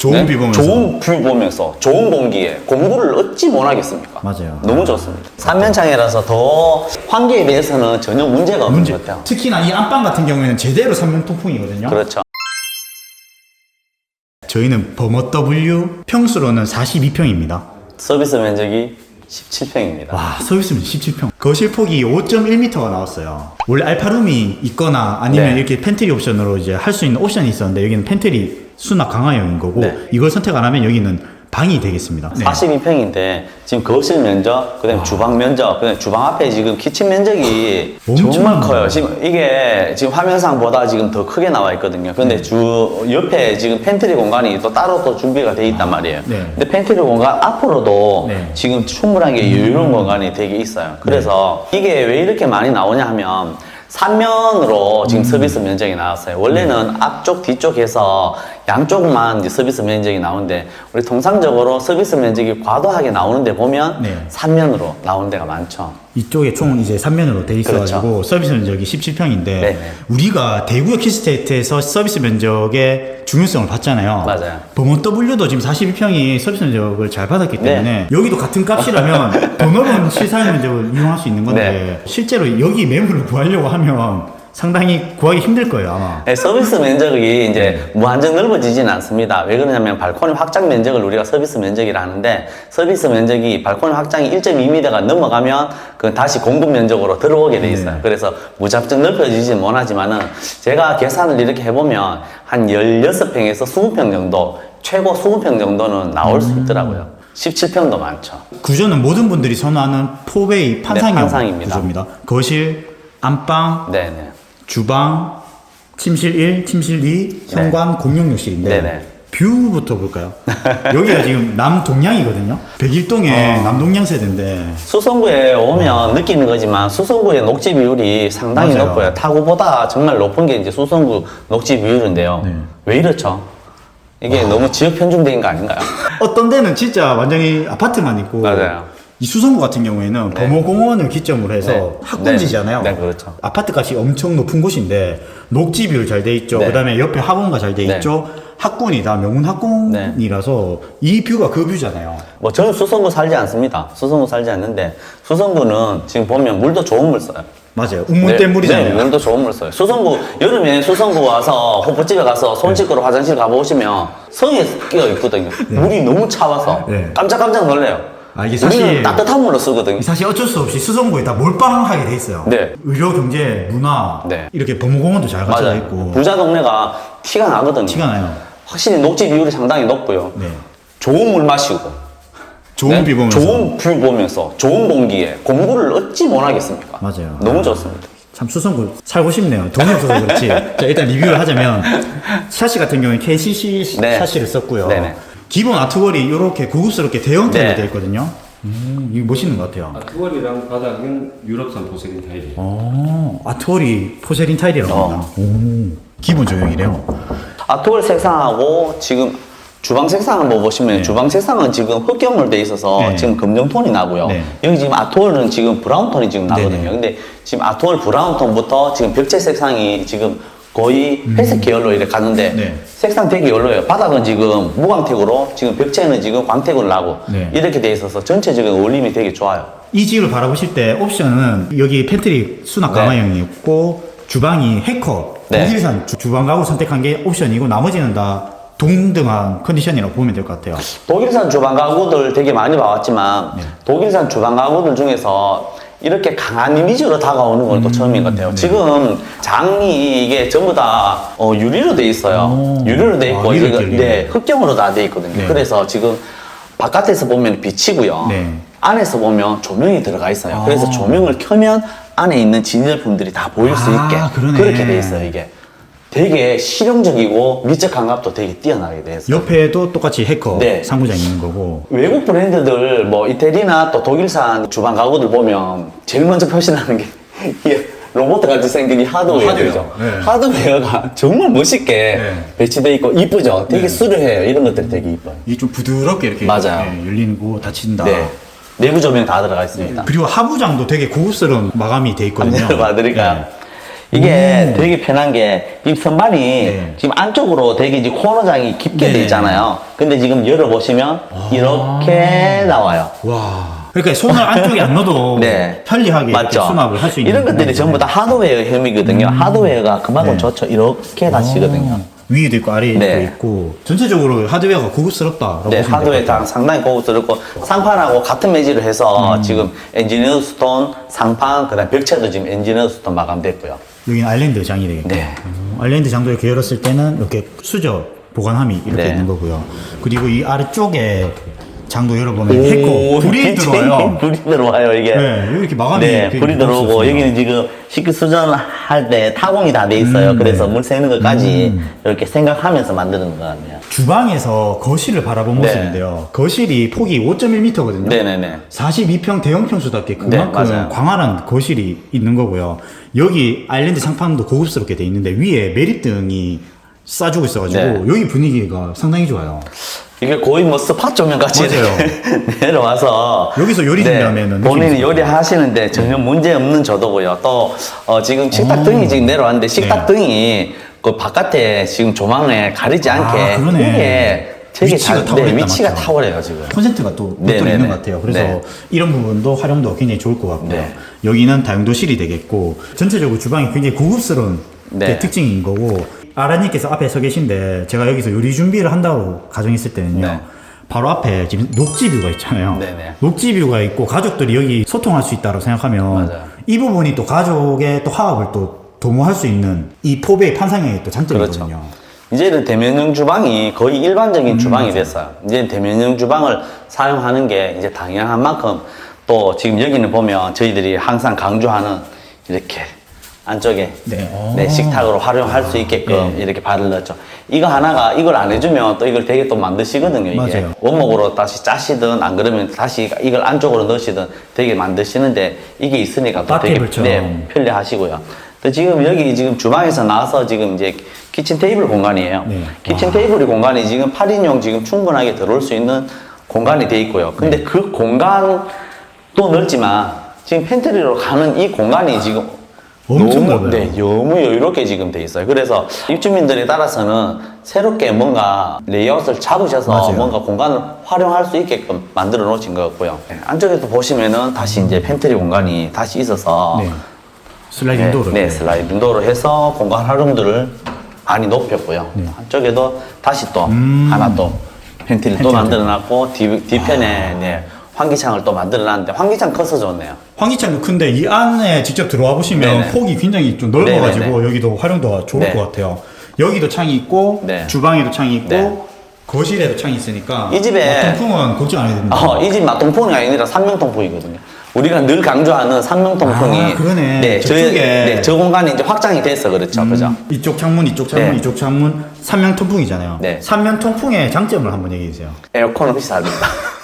좋은 뷰 보면서. 네? 좋은 뷰 보면서 좋은 공기에 공부를 어찌 못하겠습니까? 맞아요. 너무 좋습니다. 삼면창이라서 더 환기에 대해서는 전혀 문제가 없는 문제 것 같아요. 특히나 이 안방 같은 경우에는 제대로 삼면 통풍이거든요. 그렇죠. 저희는 버머 W 평수로는 42평입니다. 서비스 면적이 17평입니다. 와 서비스면 17평. 거실 폭이 5.1m가 나왔어요. 원래 알파룸이 있거나 아니면 네. 이렇게 팬트리 옵션으로 이제 할 수 있는 옵션이 있었는데 여기는 팬트리 수납 강화형인 거고 네. 이걸 선택 안 하면 여기는 방이 되겠습니다. 네. 42평인데 지금 거실 면적, 그다음 에 주방 면적, 그다음 에 주방 앞에 지금 키친 면적이 엄청 정말. 커요. 지금 이게 지금 화면상보다 지금 더 크게 나와 있거든요. 근데 네. 주 옆에 지금 팬트리 공간이 또 따로 또 준비가 돼 있단 말이에요. 네. 근데 팬트리 공간 앞으로도 네. 음. 지금 충분하게 여유로운 공간이 되게 있어요. 그래서 이게 왜 이렇게 많이 나오냐 하면 삼면으로 음. 지금 서비스 면적이 나왔어요. 원래는 앞쪽, 뒤쪽에서 양쪽만 서비스 면적이 나오는데 우리 통상적으로 서비스 면적이 과도하게 나오는데 보면 네. 삼면으로 나오는 데가 많죠. 이쪽에 총 이제 3면으로 돼 있어가지고 그렇죠. 서비스 면적이 17평인데 네네. 우리가 대구역 키스테이트에서 서비스 면적의 중요성을 봤잖아요. 맞아요. 범원 W도 지금 42평이 서비스 면적을 잘 받았기 네. 때문에 여기도 같은 값이라면 더 넓은 실사용 면적을 이용할 수 있는 건데 네. 실제로 여기 매물을 구하려고 하면 상당히 구하기 힘들 거예요 아마. 네, 서비스 면적이 이제 무한정 넓어지지는 않습니다. 왜 그러냐면 발코니 확장 면적을 우리가 서비스 면적이라 하는데 서비스 면적이 발코니 확장이 1.2m가 넘어가면 그 다시 공급 면적으로 들어오게 돼 있어요. 네. 그래서 무작정 넓혀지지는 못하지만은 제가 계산을 이렇게 해보면 한 16평에서 20평 정도 최고 20평 정도는 나올 수 있더라고요. 17평도 많죠. 구조는 모든 분들이 선호하는 포베이 판상형 네, 판상입니다. 구조입니다. 거실, 안방, 네네. 주방, 침실 1, 침실 2, 현관 공용 욕실인데 네. 네네. 뷰부터 볼까요? 여기가 지금 남동양이거든요. 백일동의 어. 남동양 세대인데 수성구에 오면 느끼는 거지만 수성구의 녹지 비율이 상당히 맞아요. 높고요. 타구보다 정말 높은 게 이제 수성구 녹지 비율인데요. 네. 왜 이렇죠? 이게 너무 지역 편중된 거 아닌가요? 어떤 데는 진짜 완전히 아파트만 있고 맞아요. 이 수성구 같은 경우에는 네. 범어공원을 기점으로 해서 네. 학군지잖아요. 네, 네, 그렇죠. 아파트 값이 엄청 높은 곳인데 녹지 비율 잘 돼 있죠. 네. 그다음에 옆에 학원가 잘 돼 네. 있죠. 학군이다 명문 학군이라서 이 뷰가 그 뷰잖아요. 뭐 저는 수성구 살지 않습니다. 수성구 살지 않는데 수성구는 지금 보면 물도 좋은 물 써요. 맞아요. 운문댐 물이잖아요. 네, 물도 좋은 물 써요. 수성구 여름에 수성구 와서 호프집에 가서 손 씻고 화장실 가보시면 성에 끼어 있거든요. 물이 너무 차와서 네. 깜짝깜짝 놀래요. 아, 이게 사실- 우리는 따뜻한 물로 쓰거든요. 사실 어쩔 수 없이 수성구에 다 몰빵하게 돼 있어요. 네. 의료, 경제, 문화 네. 이렇게 범어공원도 잘 갖춰져 맞아요. 있고 부자 동네가 티가 나거든요. 티가 나요. 확실히 녹지 비율이 상당히 높고요. 네. 좋은 물 마시고 좋은 네? 뷰 보면서 좋은 뷰 보면서 좋은 공기에 공부를 어찌 못하겠습니까? 맞아요. 너무 좋습니다. 참 수성구 살고 싶네요. 돈이 없어서 그렇지. 자, 일단 리뷰를 하자면 샤시 같은 경우는 KCC 네. 샤시를 썼고요. 네네. 기본 아트월이 이렇게 고급스럽게 대형태로 네. 되어 있거든요. 음, 이거 멋있는 것 같아요. 아트월이랑 바닥은 유럽산 보세린 타일이에요. 어, 아트월이 포세린 타일이라고 어. 합니다. 오, 기본 조형이래요. 아트월 색상하고 지금 주방 색상 한번 보시면 네. 주방 색상은 지금 흑경으로 돼 있어서 네. 지금 금정톤이 나고요. 네. 여기 지금 아트월은 지금 브라운 톤이 지금 나거든요. 네네. 근데 지금 아트월 브라운 톤부터 지금 벽체 색상이 지금 거의 회색 계열로 이렇게 가는데 음. 네. 색상 되게 열로요. 바닥은 지금 무광택으로 지금 벽체는 지금 광택으로 나고 네. 이렇게 돼 있어서 전체적인 어울림이 되게 좋아요. 이 집을 바라보실 때 옵션은 여기 팬트리 수납 네. 강화형이 있고 주방이 해커 네. 독일산 주- 주방 가구 선택한 게 옵션이고 나머지는 다 동등한 컨디션이라고 보면 될 것 같아요. 독일산 주방 가구들 되게 많이 봐왔지만 네. 독일산 주방 가구들 중에서 이렇게 강한 이미지로 다가오는 건 또 처음인 것 같아요. 네. 지금 장이 이게 전부 다 어, 유리로 돼 있어요. 오. 유리로 돼 있고 아, 이거 이렇게, 네, 흑경으로 다 돼 있거든요. 네. 그래서 지금 바깥에서 보면 빛이고요. 네. 안에서 보면 조명이 들어가 있어요. 아. 그래서 조명을 켜면 안에 있는 진열품들이 다 보일 수 아, 있게 그러네. 그렇게 돼 있어요. 이게 되게 실용적이고 미적 감각도 되게 뛰어나게 돼 있어요. 옆에도 똑같이 해커 네. 상부장 있는 거고 외국 브랜드들 뭐 이태리나 또 독일산 주방 가구들 보면 제일 먼저 표시나는 게 이 로봇 같이 생긴 이 하드웨어죠. 하드웨어. 네. 하드웨어가 정말 멋있게 네. 배치돼 있고 이쁘죠. 되게 네. 수려해요. 이런 것들이 되게 이뻐요. 이게 좀 부드럽게 이렇게 맞아요. 네, 열리고 닫힌다. 네. 내부 조명 다 들어가 있습니다. 그리고 하부장도 되게 고급스러운 마감이 돼 있거든요. 한번 봐드릴까요? 이게 되게 편한 게 이 선반이 네. 지금 안쪽으로 되게 이제 코너장이 깊게 네. 돼 있잖아요. 근데 지금 열어보시면 이렇게 나와요. 와. 그러니까 손을 안쪽에 안 넣어도 네. 편리하게 이렇게 맞죠? 수납을 할 수 있는 이런 것들이. 전부 다 하드웨어 혐의거든요. 하드웨어가 그만큼 네. 좋죠. 이렇게 다시거든요. 어, 위에도 있고 아래에도 네. 있고 전체적으로 하드웨어가 고급스럽다라고 네, 보시면 하드웨어 될것 같아요. 다 상당히 고급스럽고 상판하고 같은 매질을 해서 음. 지금 엔지니어 스톤, 상판, 그다음 벽체도 지금 엔지니어 스톤 마감됐고요. 여기는 아일랜드 장이 되겠고 네. 어, 아일랜드 장도 이렇게 열었을 때는 이렇게 수저 보관함이 이렇게 네. 있는 거고요. 그리고 이 아래쪽에 장도 열어보면 했고 불이 들어와요. 불이 들어와요 이게. 네, 이렇게 마감이 네, 되게 불이 들어오고 고급스럽습니다. 여기는 지금 식기 수전할 때 타공이 다 돼 있어요. 음, 그래서 네. 물 새는 것까지 음. 이렇게 생각하면서 만드는 것 같네요. 주방에서 거실을 바라본 네. 모습인데요. 거실이 폭이 5.1m거든요. 네네네. 42평 대형 평수답게 네, 그만큼 맞아요. 광활한 거실이 있는 거고요. 여기 아일랜드 상판도 고급스럽게 돼 있는데 위에 매립등이 쏴주고 있어가지고 네. 여기 분위기가 상당히 좋아요. 이게 거의 뭐 스파 조명 같이 맞아요. 내려와서 여기서 요리 준비하면은 본인이 요리하시는데 전혀 문제 없는 저도고요. 또 어, 지금 식탁 오. 등이 지금 내려왔는데 식탁 네. 등이 그 바깥에 지금 조망에 가리지 않게 아, 그러네. 이게 되게 위치가 잘- 탁월했다, 네, 위치가 맞죠? 탁월해요 지금. 콘센트가 또 네, 붙어 네, 있는 네. 것 같아요. 그래서 네. 이런 부분도 활용도 굉장히 좋을 것 같고요. 네. 여기는 다용도실이 되겠고 전체적으로 주방이 굉장히 고급스러운 네. 게 특징인 거고 아라님께서 앞에 서 계신데 제가 여기서 요리 준비를 한다고 가정했을 때는요. 네. 바로 앞에 지금 녹지뷰가 있잖아요. 네네. 녹지뷰가 있고 가족들이 여기 소통할 수 있다고 생각하면 맞아요. 이 부분이 또 가족의 또 화합을 또 도모할 수 있는 이 포배의 판상형의 또 장점이거든요. 그렇죠. 이제는 대면형 주방이 거의 음, 일반적인 주방이 됐어요. 이제 대면형 주방을 사용하는 게 이제 당연한 만큼 또 지금 여기는 보면 저희들이 항상 강조하는 이렇게 안쪽에 네. 어. 네, 식탁으로 활용할 수 있게끔 네. 이렇게 발을 넣었죠. 이거 하나가 이걸 안 해주면 또 이걸 되게 또 만드시거든요. 이게 맞아요. 원목으로 다시 짜시든 안 그러면 다시 이걸 안쪽으로 넣으시든 되게 만드시는데 이게 있으니까 또 되게. 네, 편리하시고요. 또 지금 여기 지금 주방에서 나와서 지금 이제 키친 테이블 공간이에요. 네. 키친 테이블 공간이 지금 8인용 지금 충분하게 들어올 수 있는 공간이 돼 있고요. 근데 네. 그 공간도 넓지만 지금 팬트리로 가는 이 공간이 지금 엄청 너무, 넓어요. 네, 너무 여유롭게 지금 돼 있어요. 그래서 입주민들에 따라서는 새롭게 뭔가 레이아웃을 잡으셔서 맞아요. 뭔가 공간을 활용할 수 있게끔 만들어 놓으신 것 같고요. 네, 안쪽에도 보시면은 다시 이제 팬트리 공간이 다시 있어서 네. 슬라이딩 도로. 네, 슬라이딩 도로 해서 공간 활용도를 많이 높였고요. 한쪽에도 다시 또 네. 음. 하나 또 팬트리를 또. 만들어 놨고 뒤, 뒤편에 네, 환기창을 또 만들어 놨는데 환기창 커서 좋네요. 환기창도 큰데 이 안에 직접 들어와 보시면 네네. 폭이 굉장히 좀 넓어가지고 네네네. 여기도 활용도가 좋을 네. 것 같아요. 여기도 창이 있고 네. 주방에도 창이 있고 네. 거실에도 창이 있으니까 이 집에- 통풍은 걱정 안 해도 됩니다. 어, 이집 맛통풍이 아니라 삼명통풍이거든요. 우리가 늘 강조하는 삼명통풍이 아, 그러네. 네, 저쪽에. 네, 저 공간이 이제 확장이 돼서 그렇죠. 그죠? 음, 이쪽 창문, 이쪽 창문, 네. 이쪽 창문 삼면 통풍이잖아요. 네. 삼면 통풍의 장점을 한번 얘기해 주세요. 에어컨 없이 삽니다.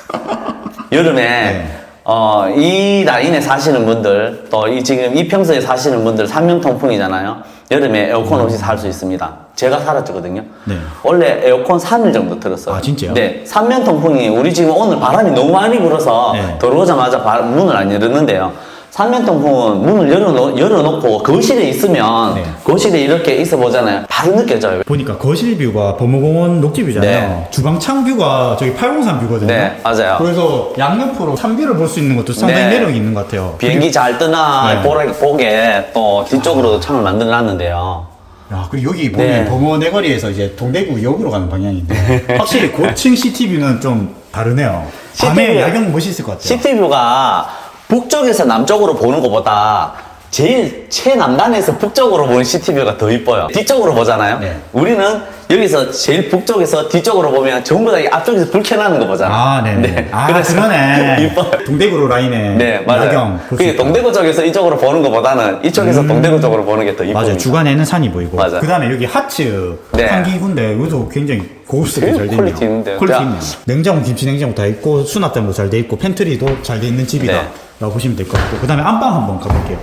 여름에 네. 어, 이 라인에 사시는 분들 또 이 지금 이 평소에 사시는 분들 삼면 통풍이잖아요. 여름에 에어컨 없이 살 수 있습니다. 제가 살았거든요. 네. 원래 에어컨 3일 정도 들었어요. 아, 진짜요? 네. 삼면 통풍이 우리 지금 오늘 바람이 너무 많이 불어서 네. 들어오자마자 바- 문을 안 열었는데요. 삼면 통풍은 문을 열어놓, 열어놓고 거실에 있으면 네. 거실에 이렇게 있어 보잖아요. 바로 느껴져요. 보니까 거실 뷰가 범어공원 녹지뷰잖아요. 네. 주방 창 뷰가 저기 803 뷰거든요. 네, 맞아요. 그래서 양옆으로 산뷰를 볼 수 있는 것도 상당히 네. 매력이 있는 것 같아요. 비행기 잘 뜨나 네. 보라, 보게 또 뒤쪽으로도 창을 만들어 놨는데요. 야, 그리고 여기 보면 네. 범어 내거리에서 이제 동대구 역으로 가는 방향인데 확실히 고층 시티뷰는 좀 다르네요. 밤에 시티뷰. 야경 멋있을 것 같아요. 시티뷰가 북쪽에서 남쪽으로 보는 것보다 제일 최남단에서 북쪽으로 보는 시티뷰가 더 이뻐요. 뒤쪽으로 보잖아요. 네. 우리는 여기서 제일 북쪽에서 뒤쪽으로 보면 전부 다 이 앞쪽에서 불 켜나는 거 보잖아요. 아, 네네. 아, 그래서 그러네. 이뻐요. 동대구로 라인에 네, 맞아요. 그게. 동대구 쪽에서 이쪽으로 보는 것보다는 이쪽에서 동대구 쪽으로 보는 게 더 이쁩니다. 맞아요. 주간에는 산이 보이고. 맞아요. 그 다음에 여기 하츠 네. 환기구인데 이것도 굉장히 고급스럽게 잘 되네요. 퀄리티 있는데요. 퀄리티 자. 있네요. 냉장고, 김치 냉장고 다 있고 수납장도 잘 돼 있고 팬트리도 잘 돼 있는 집이다. 네. 라고 보시면 될 것 같고. 그 다음에 안방 한번 가볼게요.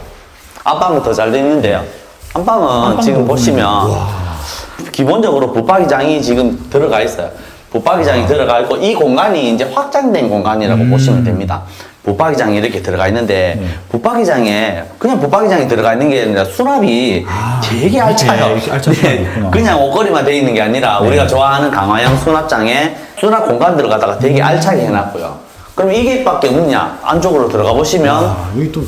안방은 더 잘 돼 있는데요. 안방은 안방도 지금 보시면 와. 기본적으로 붙박이장이 지금 들어가 있어요. 붙박이장이 들어가 있고 이 공간이 이제 확장된 공간이라고 보시면 됩니다. 붙박이장이 이렇게 들어가 있는데 네. 붙박이장에 그냥 붙박이장이 들어가 있는 게 아니라 수납이 아, 되게 알차요. 이렇게 알찬 수납이 있구나. 그냥 옷걸이만 돼 있는 게 아니라 네. 우리가 좋아하는 강화형 수납장에 수납 공간 들어가다가 되게 음. 알차게 해놨고요. 그럼 이게 밖에 없냐? 안쪽으로 들어가 보시면 아, 여기 또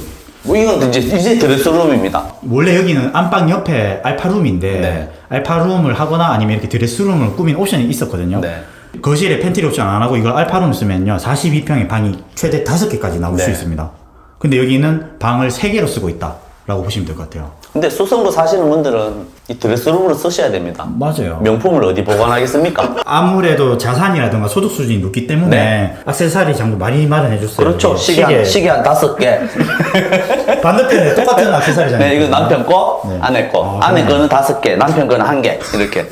뭐 이건 이제 이제 드레스룸입니다. 원래 여기는 안방 옆에 알파룸인데 네. 알파룸을 하거나 아니면 이렇게 드레스룸을 꾸민 옵션이 있었거든요. 네. 거실에 팬트리 옵션 안 하고 이걸 알파룸 쓰면요 42평의 방이 최대 5개까지 나올 수 네. 있습니다. 근데 여기는 방을 3개로 쓰고 있다라고 보시면 될 것 같아요. 근데 수성구 사시는 분들은 이 드레스룸으로 쓰셔야 됩니다. 맞아요. 명품을 어디 보관하겠습니까? 아무래도 자산이라든가 소득 수준이 높기 때문에 네. 액세서리 장도 많이 마련해 줬어요. 그렇죠. 이게 시계 한, 시계 한 다섯 개. 반대편에 똑같은 액세서리잖아요. 네, 이거 남편 거, 네. 아내 거. 아, 아내 그러네. 거는 다섯 개, 남편 거는 한 개. 이렇게.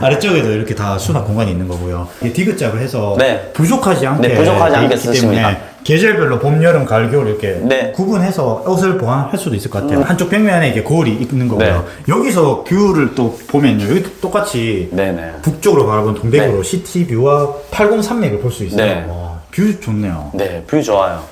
아래쪽에도 이렇게 다 수납 공간이 있는 거고요. 이게 디귿짝을 해서 네. 부족하지 않게 네, 부족하지 돼 않게 쓰십니다. 계절별로 봄, 여름, 가을, 겨울 이렇게 네. 구분해서 옷을 보관할 수도 있을 것 같아요. 한쪽 벽면에 이게 거울이 있는 거고요. 여기서 뷰를 또 보면요. 여기 똑같이 네네. 북쪽으로 바라본 동백으로 시티 뷰와 803맥을 볼 수 있어요. 네. 와, 뷰 좋네요. 네, 뷰 좋아요.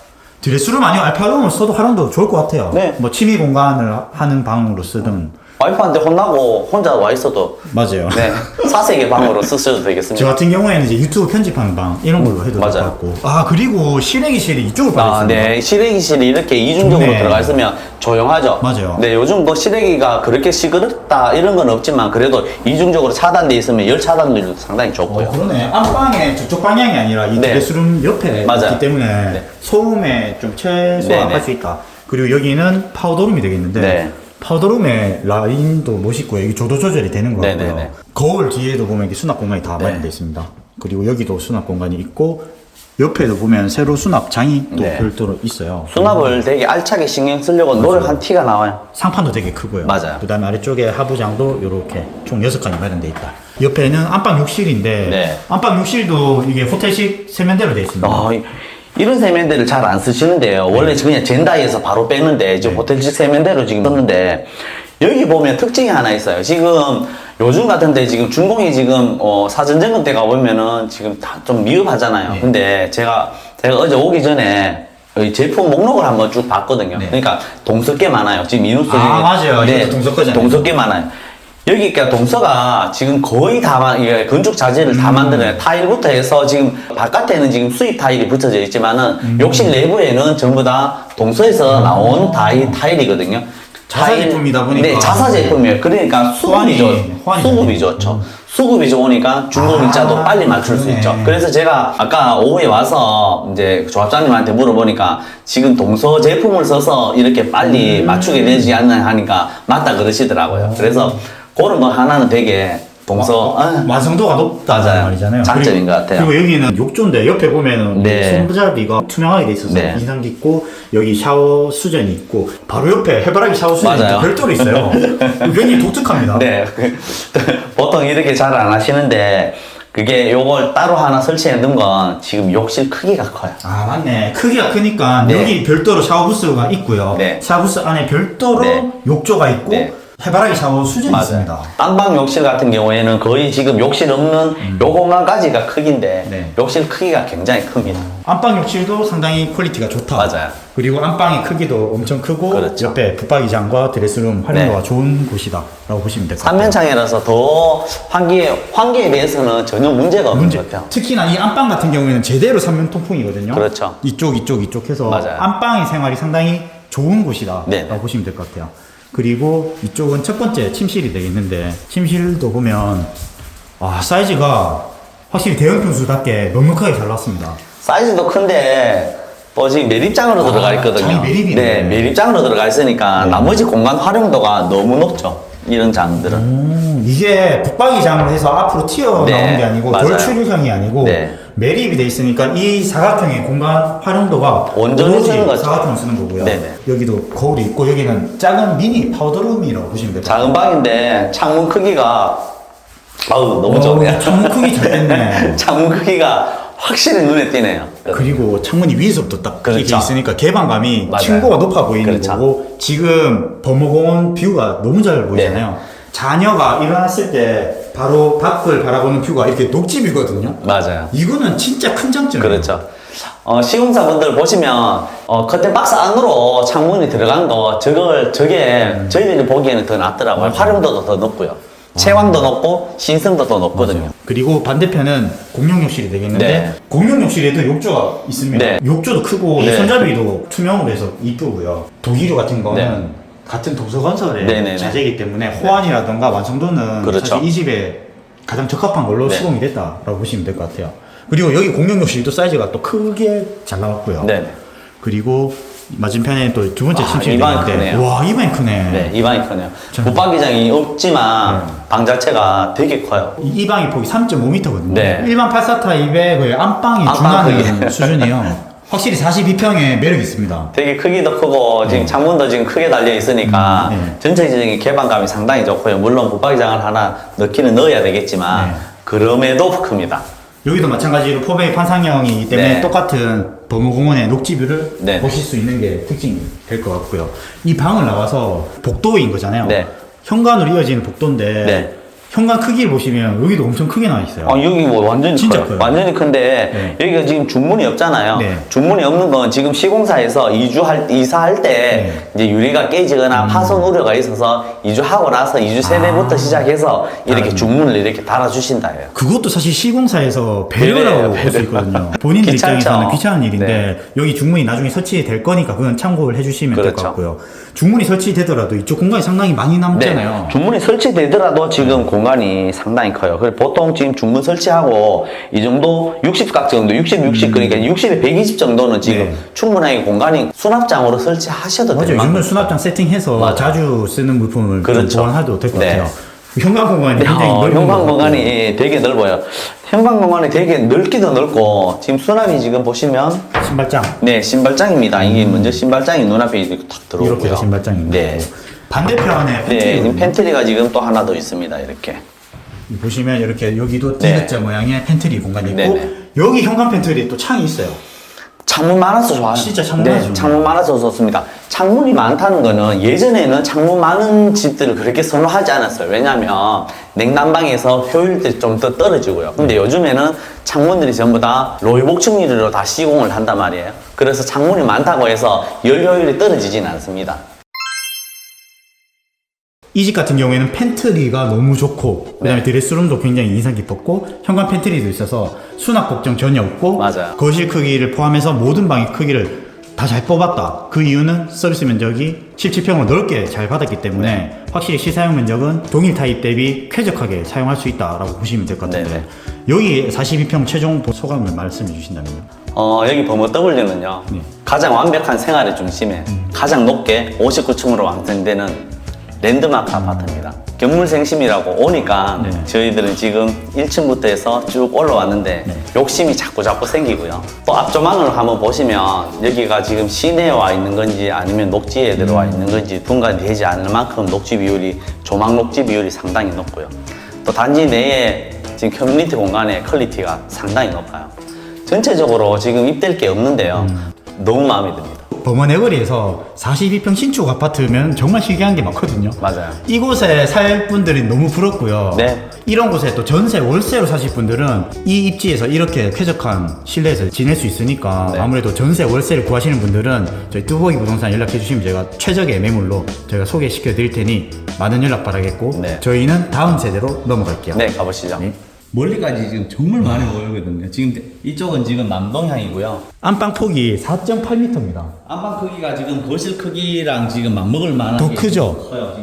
드레스룸 아니면 알파룸을 써도 활용도 좋을 것 같아요. 네. 뭐 취미 공간을 하는 방으로 쓰든 와이프한테 혼나고 혼자 와 있어도 맞아요. 네, 사색의 방으로 쓰셔도 저 되겠습니다. 같은 경우에는 이제 유튜브 편집하는 방 이런 걸로 해도 될 것 맞아요. 같고 아 그리고 실외기실이 이쪽으로 빠져 아, 있습니다. 네. 실외기실이 이렇게 이중적으로 좋네. 들어가 있으면 조용하죠. 맞아요. 네, 요즘 뭐 실외기가 그렇게 시끄럽다 이런 건 없지만 그래도 이중적으로 차단돼 있으면 열 차단율도 상당히 좋고요. 어, 그러네. 안방에 저쪽 방향이 아니라 이 네. 드레스룸 옆에 맞아요. 있기 때문에 네. 소음에 좀 최소화할 네, 네. 수 있다. 그리고 여기는 파우더룸이 되겠는데 네. 파우더룸의 라인도 멋있고요. 여기 조도 조절이 되는 것 네, 같고요. 네, 네. 거울 뒤에도 보면 이렇게 수납 공간이 다 네. 마련되어 있습니다. 그리고 여기도 수납 공간이 있고 옆에도 보면 세로 수납장이 또 네. 별도로 있어요. 수납을 되게 알차게 신경 쓰려고 노력한 티가 나와요. 상판도 되게 크고요. 맞아요. 그 다음에 아래쪽에 하부장도 이렇게 총 6칸이 마련되어 있다. 옆에는 안방 욕실인데, 네. 안방 욕실도 이게 호텔식 세면대로 되어 있습니다. 어, 이- 이런 세면대를 잘 안 쓰시는데요. 원래 그냥 젠다이에서 바로 빼는데 지금 호텔식 세면대로 지금 썼는데 여기 보면 특징이 하나 있어요. 지금 요즘 같은데 지금 중공이 지금 어, 사전 점검 때 가보면은 지금 다 좀 미흡하잖아요. 네. 근데 제가 제가 어제 오기 전에 이 제품 목록을 한번 쭉 봤거든요. 네. 그러니까 동석계 많아요. 지금 이누스 아, 맞아요. 이것도 동석 거잖아요. 동석계 많아요. 여기가 동서가 지금 거의 다, 마- 이게 건축 자재를 음. 다 만드는 타일부터 해서 지금 바깥에는 지금 수입 타일이 붙여져 있지만은 음. 욕실 내부에는 전부 다 동서에서 나온 타일, 타일이거든요. 자사 타일- 제품이다 보니까. 네, 자사 제품이에요. 그러니까 수급이 호환이- 수급이 좋죠. 수급이 좋으니까 중고 일자도 아, 빨리 맞출 수 그러네. 있죠. 그래서 제가 아까 오후에 와서 이제 조합장님한테 물어보니까 지금 동서 제품을 써서 이렇게 빨리 음. 맞추게 되지 않나 하니까 맞다 그러시더라고요. 그래서 그런 거 하나는 되게 동서 아, 완성도가 높다 맞아요. 말이잖아요. 장점인 그리고- 것 같아요. 그리고 여기는 욕조인데 옆에 보면은 네. 손부잡이가 투명하게 돼 있어서 네. 인상 깊고 여기 샤워 수전이 있고 바로 옆에 해바라기 샤워 수전이 맞아요. 또 별도로 있어요. 굉장히 독특합니다. 네. 보통 이렇게 잘 안 하시는데 그게 요걸 따로 하나 설치해 놓은 건 지금 욕실 크기가 커요. 아 맞네 크기가 크니까 네. 여기 별도로 샤워 부스가 있고요 네. 샤워 부스 안에 별도로 네. 욕조가 있고 네. 해바라기 샤워 수전이 있습니다 딴방 욕실 같은 경우에는 거의 지금 욕실 없는 요 공간까지가 크기인데 음. 네. 욕실 크기가 굉장히 큽니다. 안방 욕실도 상당히 퀄리티가 좋다 맞아요. 그리고 안방의 크기도 엄청 크고 그렇죠. 옆에 붙박이장과 드레스룸 활용도가 네. 좋은 곳이다 라고 보시면 될 것 같아요 삼면창이라서 더 환기에 환기에 비해서는 전혀 문제가 없는 문제, 것 같아요. 특히나 이 안방 같은 경우에는 제대로 삼면 통풍이거든요 그렇죠. 이쪽 이쪽 이쪽 해서 맞아요. 안방의 생활이 상당히 좋은 곳이다 네. 라고 보시면 될 것 같아요 그리고 이쪽은 첫 번째 침실이 되겠는데 침실도 보면 와 사이즈가 확실히 대형 평수답게 넉넉하게 잘 나왔습니다 사이즈도 큰데 또 지금 매립장으로 아, 들어가 있거든요. 매립이네. 네, 매립장으로 들어가 있으니까 나머지 공간 활용도가 너무 높죠. 이런 장들은. 음, 이게 붙박이장으로 해서 앞으로 튀어나오는 네, 게 아니고 맞아요. 돌출형이 아니고 네. 매립이 돼 있으니까 이 사각형의 공간 활용도가 온전히 오로지 쓰는 거죠. 사각형 쓰는 거고요. 네네. 여기도 거울이 있고 여기는 작은 미니 파우더룸이라고 보시면 됩니다. 작은 방인데 창문 크기가 아우 너무 어, 좋네요. 창문 크기 잘 됐네. 창문 크기가 확실히 눈에 띄네요. 그리고 창문이 위에서부터 딱 그렇죠. 이렇게 있으니까 개방감이 맞아요. 층고가 높아 보이는 그렇죠. 거고 지금 범어공원 뷰가 너무 잘 보이잖아요. 네. 자녀가 일어났을 때 바로 밖을 바라보는 뷰가 이렇게 녹집이거든요. 맞아요. 이거는 진짜 큰 장점이에요. 그렇죠. 어, 시공사분들 보시면 어, 커튼 박스 안으로 창문이 들어간 거 저걸 저게 저희들이 보기에는 더 낫더라고요. 활용도도 더 높고요. 채광도 높고 신성도 더 높거든요. 그리고 반대편은 공용 욕실이 되겠는데 네. 공용 욕실에도 욕조가 있습니다. 네. 욕조도 크고 네. 손잡이도 투명으로 해서 이쁘고요. 독일유 같은 거는 네. 같은 도서건설의 네네네. 자재이기 때문에 호환이라던가 완성도는 그렇죠. 사실 이 집에 가장 적합한 걸로 네. 시공이 됐다라고 보시면 될 것 같아요. 그리고 여기 공용 욕실도 사이즈가 또 크게 잘 나왔고요. 네. 그리고 맞은편에 또 두 번째 아, 침실이 이 방이 있는데 크네요. 와, 이 방이 크네. 네, 이 방이 크네요. 참. 붙박이장이 없지만 방 자체가 되게 커요. 이, 이 방이 폭이 3.5m거든요. 네. 일반 84 타입의 거의 안방이 안방 준하는 크기. 수준이에요. 확실히 42평의 매력이 있습니다. 되게 크기도 크고 지금 창문도 지금 크게 달려 있으니까 음, 네. 전체적인 개방감이 상당히 좋고요. 물론 붙박이장을 하나 넣기는 넣어야 되겠지만 네. 그럼에도 큽니다. 여기도 마찬가지로 포베이 판상형이기 때문에 네. 똑같은 범우공원의 녹지뷰를 네. 보실 수 있는 게 특징이 될 것 같고요. 이 방을 나와서 복도인 거잖아요. 네. 현관으로 이어지는 복도인데 네. 현관 크기를 보시면 여기도 엄청 크게 나와 있어요. 아, 여기 뭐 완전히 진짜 커요. 커요. 완전히 큰데 네. 여기가 지금 중문이 없잖아요. 네. 중문이 없는 건 지금 시공사에서 이주할 이사할 때 네. 음. 이제 유리가 깨지거나 파손 우려가 있어서 이주하고 나서 이주 세대부터 아. 시작해서 이렇게 아. 중문을 이렇게 달아주신다예요. 그것도 사실 시공사에서 배려라고 배려예요, 볼수 배려. 있거든요. 본인들 귀찮죠. 입장에서는 귀찮은 일인데 네. 여기 중문이 나중에 설치될 거니까 그건 참고를 해주시면 될 것 그렇죠. 같고요. 중문이 설치되더라도 이쪽 공간이 상당히 많이 남잖아요. 네. 중문이 설치되더라도 지금 공 간이 상당히 커요. 그래서 보통 지금 중문 설치하고 이 정도 60각 정도, 60, 60 그러니까 60에 120 정도는 지금 음. 네. 충분하게 공간이 수납장으로 설치하셔도 맞아요. 될이 만큼 정도 수납장 세팅해서 맞아요. 자주 쓰는 물품을 그렇죠. 좀 보완해도 될 것 네. 같아요. 현관 공간이 네, 굉장히 어, 넓은 현관. 공간이 되게 넓어요. 현관 공간이 되게 넓기도 넓고 지금 수납이 지금 보시면 신발장 네 신발장입니다. 이게 먼저 신발장이 눈앞에 이렇게 탁 들어오고요. 이렇게 신발장이 네. 반대편에 네, 팬트리 지금 팬트리가 지금 또 하나 더 있습니다. 이렇게. 보시면 이렇게 여기도 네. D자 모양의 팬트리 공간이 있고 네네. 여기 현관 팬트리 또 창이 있어요. 창문 많아서 좋아요. 진짜 창문 네, 많아서 좋네요. 창문 많아서 좋습니다. 창문이 많다는 거는 예전에는 창문 많은 집들을 그렇게 선호하지 않았어요. 왜냐하면 냉난방에서 효율들이 좀 더 떨어지고요. 근데 요즘에는 창문들이 전부 다 로이복층 유리로 다 시공을 한단 말이에요. 그래서 창문이 많다고 해서 열 효율이 떨어지진 않습니다. 이 집 같은 경우에는 팬트리가 너무 좋고 그다음에 네. 드레스룸도 굉장히 인상 깊었고 현관 팬트리도 있어서 수납 걱정 전혀 없고 맞아요. 거실 크기를 포함해서 모든 방의 크기를 다 잘 뽑았다. 그 이유는 서비스 면적이 17평으로 넓게 잘 받았기 때문에 네. 확실히 시사용 면적은 동일 타입 대비 쾌적하게 사용할 수 있다라고 보시면 될 것 같은데 네네. 여기 42평 최종 소감을 말씀해 주신다면요. 어, 여기 범어 W는요. 네. 가장 완벽한 생활의 중심에 가장 높게 59층으로 완성되는 랜드마크 아파트입니다. 견물생심이라고 오니까 네. 저희들은 지금 1층부터 해서 쭉 올라왔는데 네. 욕심이 자꾸 자꾸 생기고요. 또 앞조망을 한번 보시면 여기가 지금 시내에 와 있는 건지 아니면 녹지에 들어와 있는 건지 분간되지 않을 만큼 녹지 비율이 조망 녹지 비율이 상당히 높고요. 또 단지 내에 지금 커뮤니티 공간의 퀄리티가 상당히 높아요. 전체적으로 지금 입될 게 없는데요. 너무 마음에 듭니다. 범원 해거리에서 42평 신축 아파트면 정말 희귀한 게 많거든요. 맞아요. 이곳에 살 분들이 너무 부럽고요. 네. 이런 곳에 또 전세 월세로 사실 분들은 이 입지에서 이렇게 쾌적한 실내에서 지낼 수 있으니까 네. 아무래도 전세 월세를 구하시는 분들은 저희 뚜벅이 부동산 연락해 주시면 제가 최적의 매물로 제가 소개시켜 드릴 테니 많은 연락 바라겠고 네. 저희는 다음 세대로 넘어갈게요. 네, 가보시죠. 네. 멀리까지 지금 정말 많이 보이거든요. 지금 이쪽은 지금 남동향이고요. 안방 폭이 4.8m입니다. 안방 크기가 지금 거실 크기랑 지금 맞먹을 만한 더 게 크죠? 커요. 지금